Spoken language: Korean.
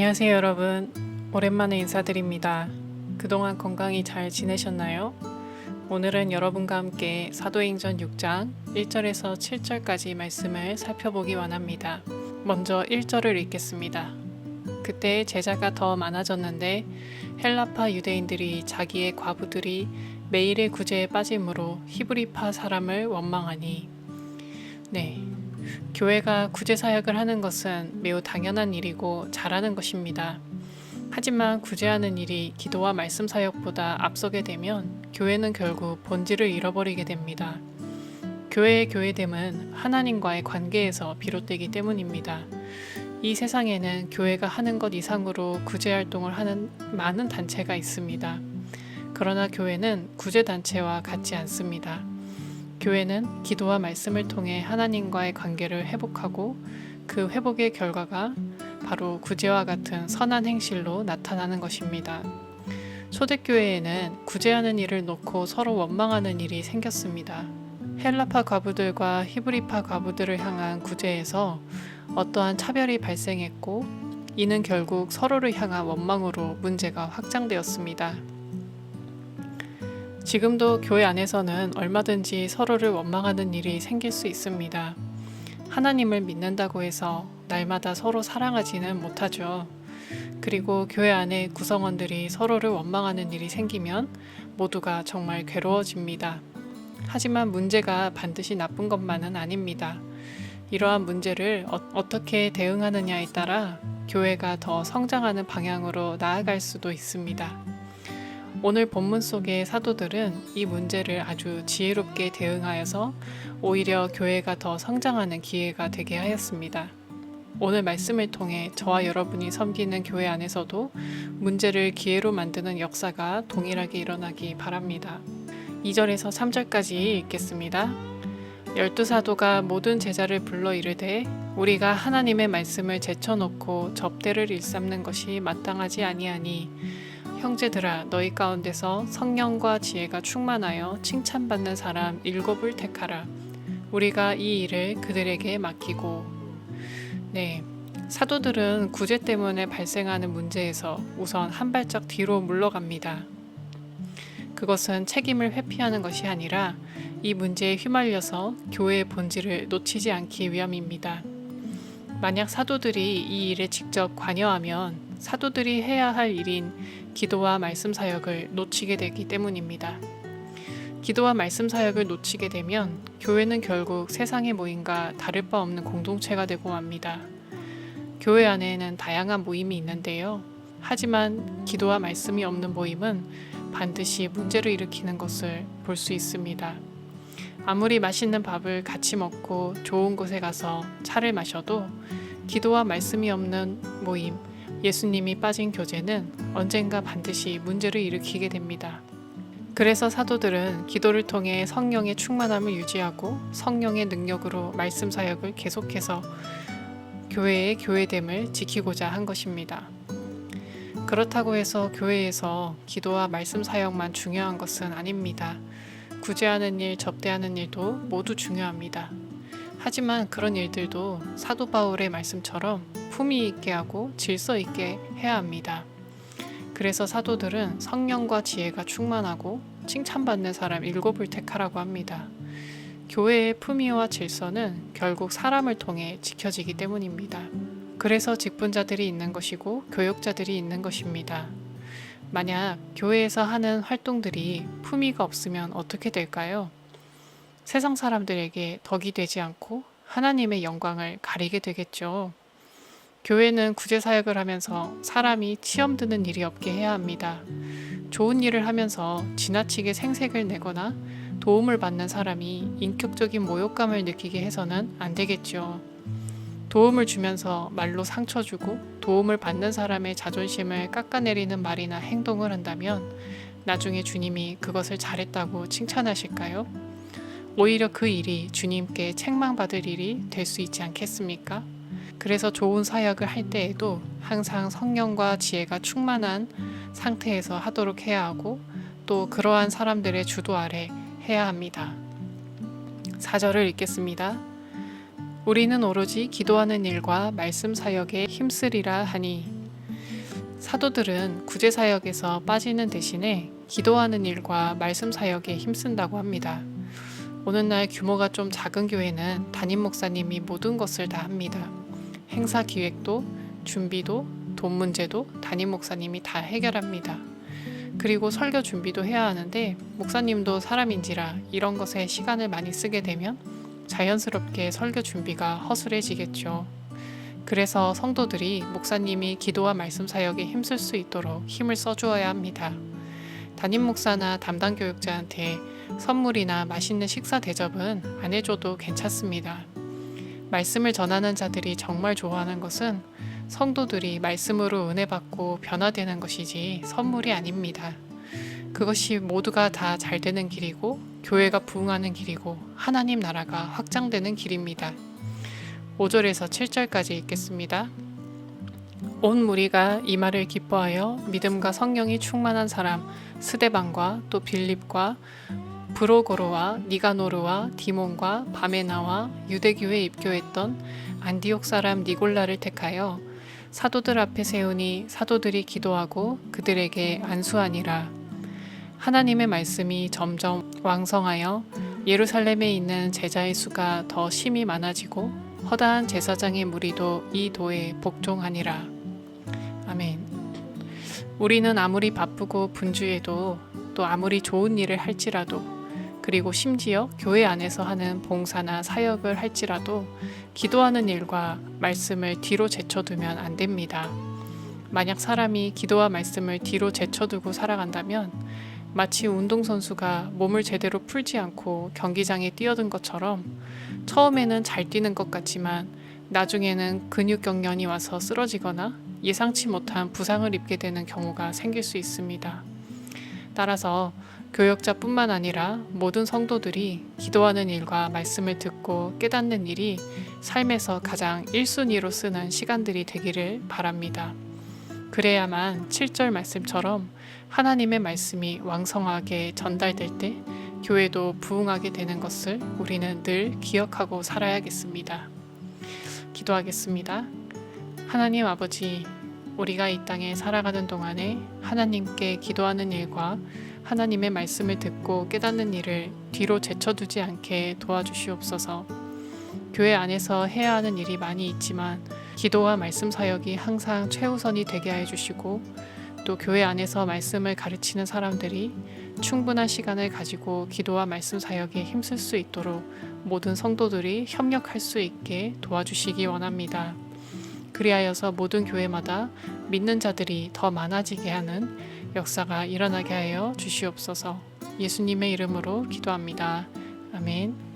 안녕하세요, 여러분. 오랜만에 인사드립니다. 그동안 건강히 잘 지내셨나요? 오늘은 여러분과 함께 사도행전 6장 1절에서 7절까지 말씀을 살펴보기 원합니다. 먼저 1절을 읽겠습니다. 그때 제자가 더 많아졌는데 헬라파 유대인들이 자기의 과부들이 매일의 구제에 빠짐으로 히브리파 사람을 원망하니 네. 교회가 구제 사역을 하는 것은 매우 당연한 일이고 잘하는 것입니다. 하지만 구제하는 일이 기도와 말씀 사역보다 앞서게 되면 교회는 결국 본질을 잃어버리게 됩니다. 교회의 교회됨은 하나님과의 관계에서 비롯되기 때문입니다. 이 세상에는 교회가 하는 것 이상으로 구제 활동을 하는 많은 단체가 있습니다. 그러나 교회는 구제 단체와 같지 않습니다. 교회는 기도와 말씀을 통해 하나님과의 관계를 회복하고 그 회복의 결과가 바로 구제와 같은 선한 행실로 나타나는 것입니다. 초대교회에는 구제하는 일을 놓고 서로 원망하는 일이 생겼습니다. 헬라파 과부들과 히브리파 과부들을 향한 구제에서 어떠한 차별이 발생했고 이는 결국 서로를 향한 원망으로 문제가 확장되었습니다. 지금도 교회 안에서는 얼마든지 서로를 원망하는 일이 생길 수 있습니다. 하나님을 믿는다고 해서 날마다 서로 사랑하지는 못하죠. 그리고 교회 안에 구성원들이 서로를 원망하는 일이 생기면 모두가 정말 괴로워집니다. 하지만 문제가 반드시 나쁜 것만은 아닙니다. 이러한 문제를 어, 떻게 대응하느냐에 따라 교회가 더 성장하는 방향으로 나아갈 수도 있습니다. 오늘 본문 속의 사도들은 이 문제를 아주 지혜롭게 대응하여서 오히려 교회가 더 성장하는 기회가 되게 하였습니다. 오늘 말씀을 통해 저와 여러분이 섬기는 교회 안에서도 문제를 기회로 만드는 역사가 동일하게 일어나기 바랍니다. 2절에서 3절까지 읽겠습니다. 열두 사도가 모든 제자를 불러 이르되 우리가 하나님의 말씀을 제쳐놓고 접대를 일삼는 것이 마땅하지 아니하니 형제들아 너희 가운데서 성령과 지혜가 충만하여 칭찬받는 사람 일곱을 택하라. 우리가 이 일을 그들에게 맡기고 네. 사도들은 구제 때문에 발생하는 문제에서 우선 한 발짝 뒤로 물러갑니다. 그것은 책임을 회피하는 것이 아니라 이 문제에 휘말려서 교회의 본질을 놓치지 않기 위함입니다. 만약 사도들이 이 일에 직접 관여하면 사도들이 해야 할 일인 기도와 말씀 사역을 놓치게 되기 때문입니다. 기도와 말씀 사역을 놓치게 되면 교회는 결국 세상의 모임과 다를 바 없는 공동체가 되고 맙니다. 교회 안에는 다양한 모임이 있는데요. 하지만 기도와 말씀이 없는 모임은 반드시 문제를 일으키는 것을 볼 수 있습니다. 아무리 맛있는 밥을 같이 먹고 좋은 곳에 가서 차를 마셔도 기도와 말씀이 없는 모임, 예수님이 빠진 교제는 언젠가 반드시 문제를 일으키게 됩니다. 그래서 사도들은 기도를 통해 성령의 충만함을 유지하고 성령의 능력으로 말씀 사역을 계속해서 교회의 교회됨을 지키고자 한 것입니다. 그렇다고 해서 교회에서 기도와 말씀 사역만 중요한 것은 아닙니다. 구제하는 일, 접대하는 일도 모두 중요합니다. 하지만 그런 일들도 사도 바울의 말씀처럼 품위 있게 하고 질서 있게 해야 합니다. 그래서 사도들은 성령과 지혜가 충만하고 칭찬받는 사람 일곱을 택하라고 합니다. 교회의 품위와 질서는 결국 사람을 통해 지켜지기 때문입니다. 그래서 직분자들이 있는 것이고 교역자들이 있는 것입니다. 만약 교회에서 하는 활동들이 품위가 없으면 어떻게 될까요? 세상 사람들에게 덕이 되지 않고 하나님의 영광을 가리게 되겠죠. 교회는 구제 사역을 하면서 사람이 치험 드는 일이 없게 해야 합니다. 좋은 일을 하면서 지나치게 생색을 내거나 도움을 받는 사람이 인격적인 모욕감을 느끼게 해서는 안 되겠죠. 도움을 주면서 말로 상처 주고 도움을 받는 사람의 자존심을 깎아내리는 말이나 행동을 한다면 나중에 주님이 그것을 잘했다고 칭찬하실까요? 오히려 그 일이 주님께 책망받을 일이 될 수 있지 않겠습니까? 그래서 좋은 사역을 할 때에도 항상 성령과 지혜가 충만한 상태에서 하도록 해야 하고 또 그러한 사람들의 주도 아래 해야 합니다. 4절을 읽겠습니다. 우리는 오로지 기도하는 일과 말씀 사역에 힘쓰리라 하니 사도들은 구제 사역에서 빠지는 대신에 기도하는 일과 말씀 사역에 힘쓴다고 합니다. 오늘날 규모가 좀 작은 교회는 담임 목사님이 모든 것을 다 합니다. 행사 기획도, 준비도, 돈 문제도 담임 목사님이 다 해결합니다. 그리고 설교 준비도 해야 하는데 목사님도 사람인지라 이런 것에 시간을 많이 쓰게 되면 자연스럽게 설교 준비가 허술해지겠죠. 그래서 성도들이 목사님이 기도와 말씀 사역에 힘쓸 수 있도록 힘을 써주어야 합니다. 담임 목사나 담당 교육자한테 선물이나 맛있는 식사 대접은 안 해줘도 괜찮습니다. 말씀을 전하는 자들이 정말 좋아하는 것은 성도들이 말씀으로 은혜 받고 변화되는 것이지 선물이 아닙니다. 그것이 모두가 다 잘 되는 길이고 교회가 부흥하는 길이고 하나님 나라가 확장되는 길입니다. 5절에서 7절까지 읽겠습니다. 온 무리가 이 말을 기뻐하여 믿음과 성령이 충만한 사람 스데반과 또 빌립과 브로고로와 니가노르와 디몬과 바메나와 유대교에 입교했던 안디옥 사람 니골라를 택하여 사도들 앞에 세우니 사도들이 기도하고 그들에게 안수하니라. 하나님의 말씀이 점점 왕성하여 예루살렘에 있는 제자의 수가 더 심히 많아지고 허다한 제사장의 무리도 이 도에 복종하니라 아멘 우리는 아무리 바쁘고 분주해도 또 아무리 좋은 일을 할지라도 그리고 심지어 교회 안에서 하는 봉사나 사역을 할지라도 기도하는 일과 말씀을 뒤로 제쳐두면 안 됩니다. 만약 사람이 기도와 말씀을 뒤로 제쳐두고 살아간다면 마치 운동선수가 몸을 제대로 풀지 않고 경기장에 뛰어든 것처럼 처음에는 잘 뛰는 것 같지만 나중에는 근육 경련이 와서 쓰러지거나 예상치 못한 부상을 입게 되는 경우가 생길 수 있습니다. 따라서 교역자뿐만 아니라 모든 성도들이 기도하는 일과 말씀을 듣고 깨닫는 일이 삶에서 가장 1순위로 쓰는 시간들이 되기를 바랍니다. 그래야만 7절 말씀처럼 하나님의 말씀이 왕성하게 전달될 때 교회도 부흥하게 되는 것을 우리는 늘 기억하고 살아야겠습니다. 기도하겠습니다. 하나님 아버지, 우리가 이 땅에 살아가는 동안에 하나님께 기도하는 일과 하나님의 말씀을 듣고 깨닫는 일을 뒤로 제쳐두지 않게 도와주시옵소서. 교회 안에서 해야 하는 일이 많이 있지만 기도와 말씀 사역이 항상 최우선이 되게 해 주시고 또 교회 안에서 말씀을 가르치는 사람들이 충분한 시간을 가지고 기도와 말씀 사역에 힘쓸 수 있도록 모든 성도들이 협력할 수 있게 도와주시기 원합니다. 그리하여서 모든 교회마다 믿는 자들이 더 많아지게 하는 역사가 일어나게 하여 주시옵소서. 예수님의 이름으로 기도합니다. 아멘.